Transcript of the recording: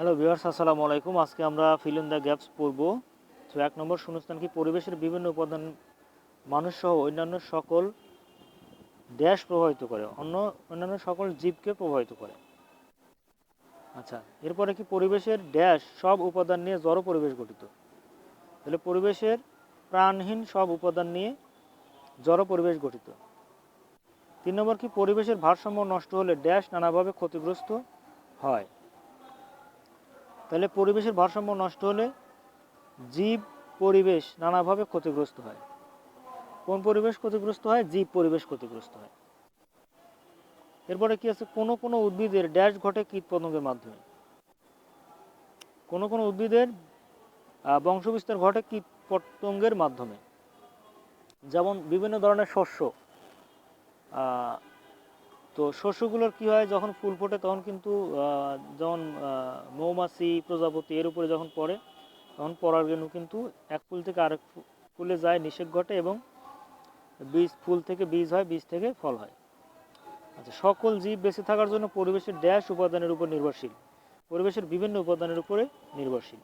Hello viewers, আসসালামু আলাইকুম। আজকে আমরা ফিল ইন দ্য গ্যাপস পড়ব। তো এক নম্বর শূন্যস্থান কি? পরিবেশের বিভিন্ন উপাদান মানুষ সহ অন্যান্য সকল ড্যাশ প্রভাবিত করে, অন্য অন্যান্য সকল জীবকে প্রভাবিত করে। আচ্ছা এরপরে কি? পরিবেশের ড্যাশ সব উপাদান নিয়ে জড় পরিবেশ গঠিত। তাহলে পরিবেশের প্রাণহীন সব উপাদান নিয়ে জড় পরিবেশ গঠিত। তিন নম্বর কি? পরিবেশের ভারসাম্য নষ্ট হলে ড্যাশ নানাভাবে ক্ষতিগ্রস্ত হয়। তাহলে পরিবেশের ভারসাম্য নষ্ট হলে জীব পরিবেশ নানাভাবে ক্ষতিগ্রস্ত হয়। কোন পরিবেশ ক্ষতিগ্রস্ত হয়? জীব পরিবেশ ক্ষতিগ্রস্ত হয়। এরপরে কি আছে? কোনো কোনো উদ্ভিদের ড্যাশ ঘটে কীট পতঙ্গের মাধ্যমে। কোনো কোনো উদ্ভিদের বংশবিস্তার ঘটে কীট পতঙ্গের মাধ্যমে। যেমন বিভিন্ন ধরনের শস্য তো শস্যগুলোর কি হয় যখন ফুল ফোটে তখন কিন্তু আহ, মৌমাছি প্রজাপতি এর উপরে যখন পড়ে তখন পরাগরেণু কিন্তু এক ফুল থেকে আরেক ফুলে যায় নিষেক ঘটে এবং বীজ ফুল থেকে বীজ হয় বীজ থেকে ফল হয়। আচ্ছা সকল জীব বেঁচে থাকার জন্য পরিবেশের ড্যাশ উপাদানের উপর নির্ভরশীল। পরিবেশের বিভিন্ন উপাদানের উপরে নির্ভরশীল।